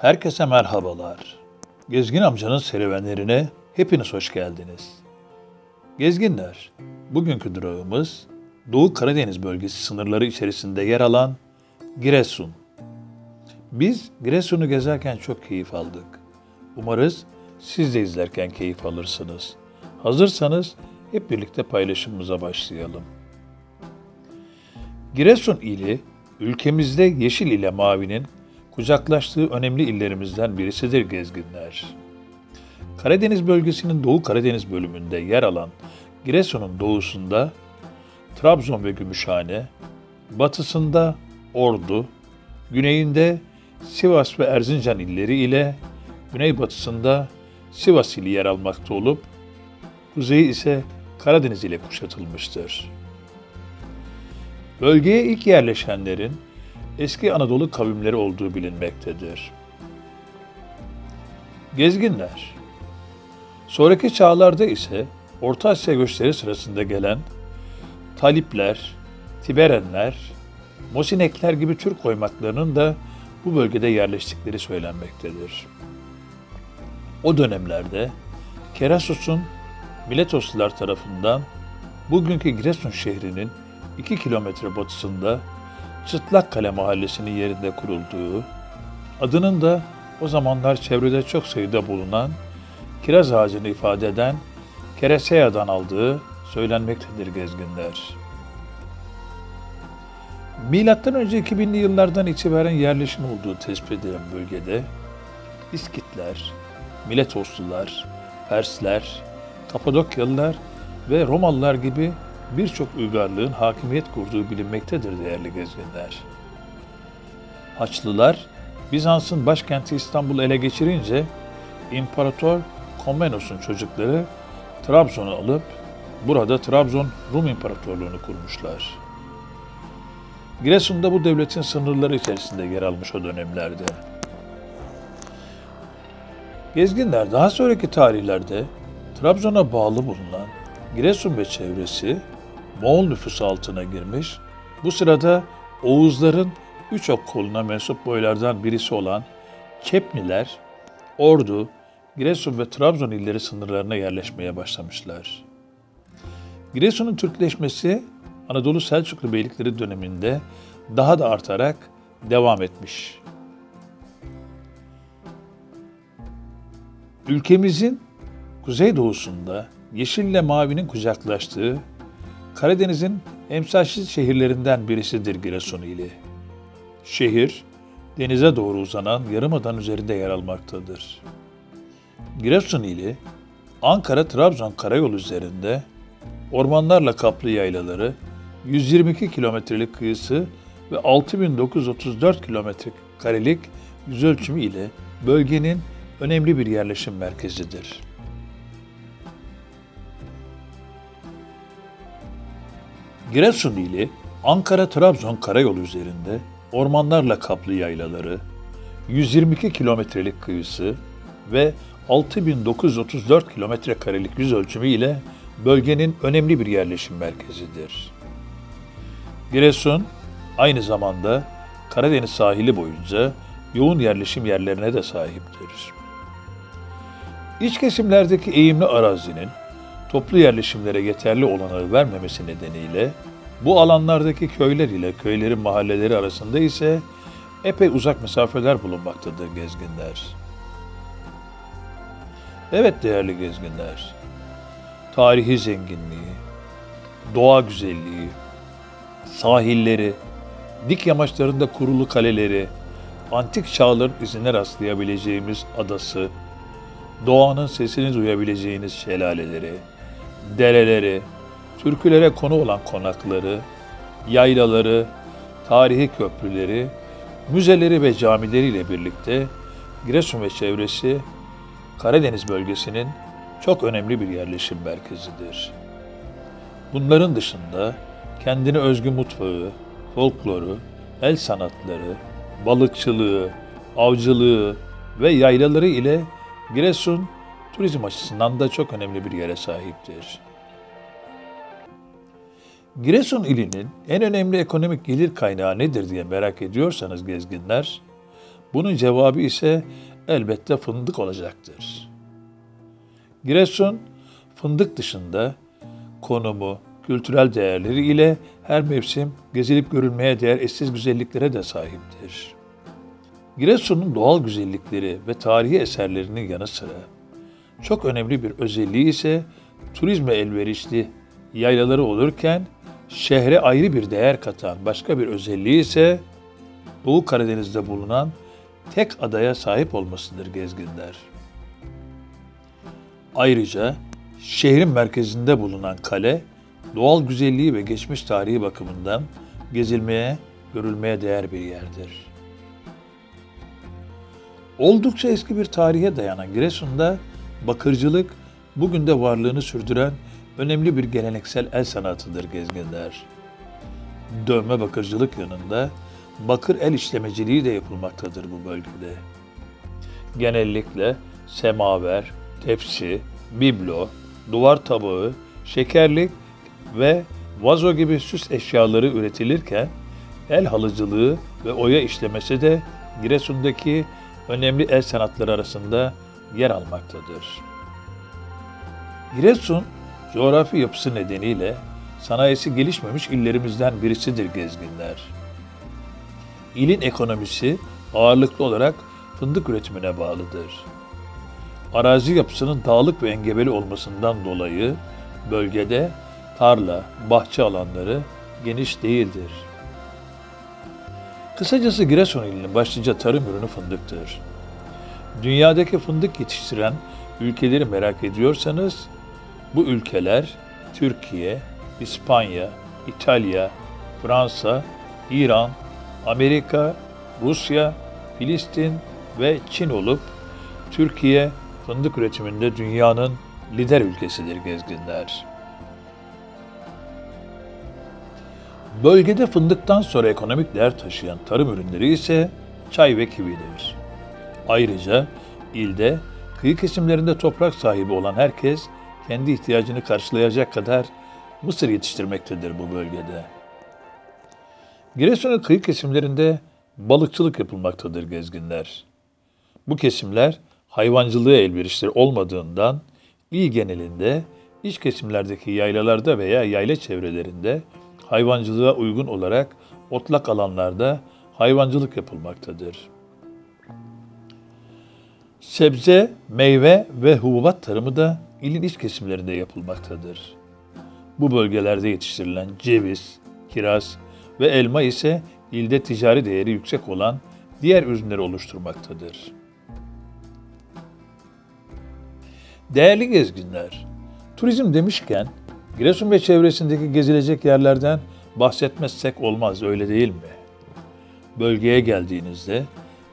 Herkese merhabalar. Gezgin amcanın serüvenlerine hepiniz hoş geldiniz. Gezginler, bugünkü durağımız Doğu Karadeniz bölgesi sınırları içerisinde yer alan Giresun. Biz Giresun'u gezerken çok keyif aldık. Umarız siz de izlerken keyif alırsınız. Hazırsanız hep birlikte paylaşımımıza başlayalım. Giresun ili ülkemizde yeşil ile mavinin kucaklaştığı önemli illerimizden birisidir gezginler. Karadeniz bölgesinin Doğu Karadeniz bölümünde yer alan Giresun'un doğusunda Trabzon ve Gümüşhane, batısında Ordu, güneyinde Sivas ve Erzincan illeri ile güneybatısında Sivas ili yer almakta olup kuzeyi ise Karadeniz ile kuşatılmıştır. Bölgeye ilk yerleşenlerin eski Anadolu kavimleri olduğu bilinmektedir. Gezginler Sonraki çağlarda ise Orta Asya göçleri sırasında gelen Talipler, Tiberenler, Mosinekler gibi Türk oymaklarının da bu bölgede yerleştikleri söylenmektedir. O dönemlerde Kerasus'un Miletoslular tarafından bugünkü Giresun şehrinin 2 kilometre batısında Çıtlakkale mahallesinin yerinde kurulduğu, adının da o zamanlar çevrede çok sayıda bulunan kiraz ağacını ifade eden Kereseya'dan aldığı söylenmektedir gezginler. Milattan önce 2000'li yıllardan itibaren yerleşim olduğu tespit edilen bölgede İskitler, Miletoslular, Persler, Kapadokyalılar ve Romalılar gibi birçok uygarlığın hakimiyet kurduğu bilinmektedir değerli gezginler. Haçlılar, Bizans'ın başkenti İstanbul'u ele geçirince İmparator Komnenos'un çocukları Trabzon'u alıp burada Trabzon Rum İmparatorluğunu kurmuşlar. Giresun da bu devletin sınırları içerisinde yer almış o dönemlerde. Gezginler daha sonraki tarihlerde Trabzon'a bağlı bulunan Giresun ve çevresi Moğol nüfusu altına girmiş. Bu sırada Oğuzların üç ok koluna mensup boylardan birisi olan Kepniler, Ordu, Giresun ve Trabzon illeri sınırlarına yerleşmeye başlamışlar. Giresun'un Türkleşmesi Anadolu Selçuklu beylikleri döneminde daha da artarak devam etmiş. Ülkemizin kuzeydoğusunda yeşille mavinin kucaklaştığı Karadeniz'in emsalsiz şehirlerinden birisidir Giresun ili. Şehir, denize doğru uzanan yarımadan üzerinde yer almaktadır. Giresun ili, Ankara-Trabzon karayolu üzerinde ormanlarla kaplı yaylaları, 122 kilometrelik kıyısı ve 6934 kilometre karelik yüzölçümü ile bölgenin önemli bir yerleşim merkezidir. Giresun ili Ankara-Trabzon karayolu üzerinde ormanlarla kaplı yaylaları, 122 kilometrelik kıyısı ve 6934 kilometre karelik yüz ölçümü ile bölgenin önemli bir yerleşim merkezidir. Giresun aynı zamanda Karadeniz sahili boyunca yoğun yerleşim yerlerine de sahiptir. İç kesimlerdeki eğimli arazinin toplu yerleşimlere yeterli olanağı vermemesi nedeniyle bu alanlardaki köyler ile köylerin mahalleleri arasında ise epey uzak mesafeler bulunmaktadır gezginler. Evet değerli gezginler, tarihi zenginliği, doğa güzelliği, sahilleri, dik yamaçlarında kurulu kaleleri, antik çağların izine rastlayabileceğimiz adası, doğanın sesini duyabileceğiniz şelaleleri, dereleri, türkülere konu olan konakları, yaylaları, tarihi köprüleri, müzeleri ve camileriyle birlikte Giresun ve çevresi Karadeniz bölgesinin çok önemli bir yerleşim merkezidir. Bunların dışında kendine özgü mutfağı, folkloru, el sanatları, balıkçılığı, avcılığı ve yaylaları ile Giresun turizm açısından da çok önemli bir yere sahiptir. Giresun ilinin en önemli ekonomik gelir kaynağı nedir diye merak ediyorsanız gezginler, Bunun cevabı ise elbette fındık olacaktır. Giresun, fındık dışında konumu, kültürel değerleri ile her mevsim gezilip görülmeye değer eşsiz güzelliklere de sahiptir. Giresun'un doğal güzellikleri ve tarihi eserlerinin yanı sıra çok önemli bir özelliği ise turizme elverişli yaylaları olurken şehre ayrı bir değer katan başka bir özelliği ise Doğu Karadeniz'de bulunan tek adaya sahip olmasıdır gezginler. Ayrıca şehrin merkezinde bulunan kale doğal güzelliği ve geçmiş tarihi bakımından gezilmeye, görülmeye değer bir yerdir. Oldukça eski bir tarihe dayanan Giresun'da bakırcılık bugün de varlığını sürdüren önemli bir geleneksel el sanatıdır gezginler. Dövme bakırcılık yanında bakır el işlemeciliği de yapılmaktadır bu bölgede. Genellikle semaver, tepsi, biblo, duvar tabağı, şekerlik ve vazo gibi süs eşyaları üretilirken el halıcılığı ve oya işlemesi de Giresun'daki önemli el sanatları arasında yer almaktadır. Giresun, coğrafi yapısı nedeniyle sanayisi gelişmemiş illerimizden birisidir gezginler. İlin ekonomisi ağırlıklı olarak fındık üretimine bağlıdır. Arazi yapısının dağlık ve engebeli olmasından dolayı bölgede tarla, bahçe alanları geniş değildir. Kısacası Giresun ilinin başlıca tarım ürünü fındıktır. Dünyadaki fındık yetiştiren ülkeleri merak ediyorsanız bu ülkeler Türkiye, İspanya, İtalya, Fransa, İran, Amerika, Rusya, Filistin ve Çin olup Türkiye fındık üretiminde dünyanın lider ülkesidir gezginler. Bölgede fındıktan sonra ekonomik değer taşıyan tarım ürünleri ise çay ve kividir. Ayrıca ilde kıyı kesimlerinde toprak sahibi olan herkes kendi ihtiyacını karşılayacak kadar mısır yetiştirmektedir bu bölgede. Giresun'un kıyı kesimlerinde balıkçılık yapılmaktadır gezginler. Bu kesimler hayvancılığa elverişli olmadığından il genelinde iç kesimlerdeki yaylalarda veya yayla çevrelerinde hayvancılığa uygun olarak otlak alanlarda hayvancılık yapılmaktadır. Sebze, meyve ve hububat tarımı da ilin iç kesimlerinde yapılmaktadır. Bu bölgelerde yetiştirilen ceviz, kiraz ve elma ise ilde ticari değeri yüksek olan diğer ürünleri oluşturmaktadır. Değerli gezginler, turizm demişken Giresun ve çevresindeki gezilecek yerlerden bahsetmezsek olmaz öyle değil mi? Bölgeye geldiğinizde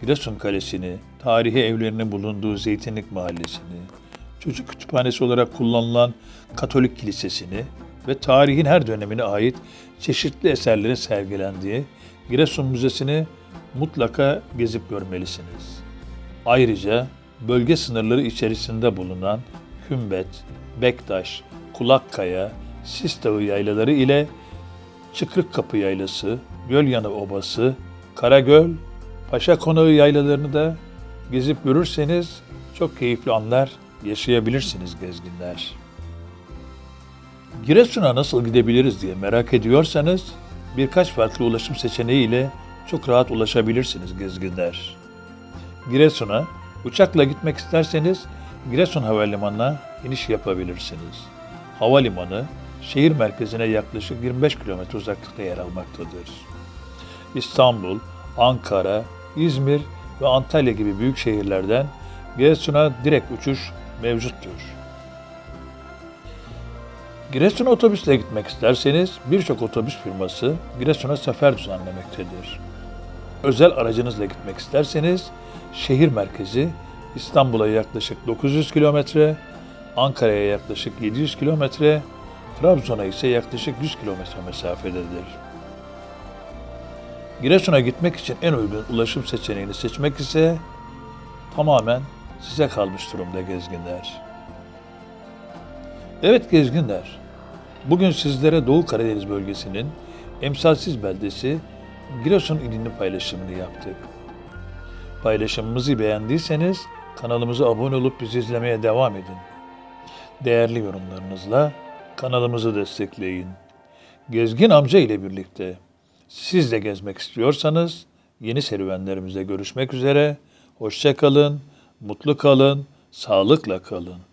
Giresun Kalesi'ni, tarihi evlerinin bulunduğu Zeytinlik Mahallesi'ni, çocuk kütüphanesi olarak kullanılan Katolik Kilisesi'ni ve tarihin her dönemine ait çeşitli eserlerin sergilendiği Giresun Müzesi'ni mutlaka gezip görmelisiniz. Ayrıca bölge sınırları içerisinde bulunan Kümbet, Bektaş, Kulakkaya, Sistağı yaylaları ile Çıkrıkkapı Yaylası, Gölyanı Obası, Karagöl, Paşa Konağı yaylalarını da gezip görürseniz çok keyifli anlar yaşayabilirsiniz gezginler. Giresun'a nasıl gidebiliriz diye merak ediyorsanız birkaç farklı ulaşım seçeneği ile çok rahat ulaşabilirsiniz gezginler. Giresun'a uçakla gitmek isterseniz Giresun Havalimanı'na iniş yapabilirsiniz. Havalimanı şehir merkezine yaklaşık 25 kilometre uzaklıkta yer almaktadır. İstanbul, Ankara, İzmir ve Antalya gibi büyük şehirlerden Giresun'a direkt uçuş mevcuttur. Giresun'a otobüsle gitmek isterseniz birçok otobüs firması Giresun'a sefer düzenlemektedir. Özel aracınızla gitmek isterseniz şehir merkezi İstanbul'a yaklaşık 900 kilometre, Ankara'ya yaklaşık 700 kilometre, Trabzon'a ise yaklaşık 100 kilometre mesafededir. Giresun'a gitmek için en uygun ulaşım seçeneğini seçmek ise tamamen size kalmış durumda gezginler. Evet gezginler, bugün sizlere Doğu Karadeniz bölgesinin emsalsiz beldesi Giresun ilinin paylaşımını yaptık. Paylaşımımızı beğendiyseniz kanalımıza abone olup bizi izlemeye devam edin. Değerli yorumlarınızla kanalımızı destekleyin. Gezgin amca ile birlikte siz de gezmek istiyorsanız yeni serüvenlerimizde görüşmek üzere. Hoşça kalın, mutlu kalın, sağlıkla kalın.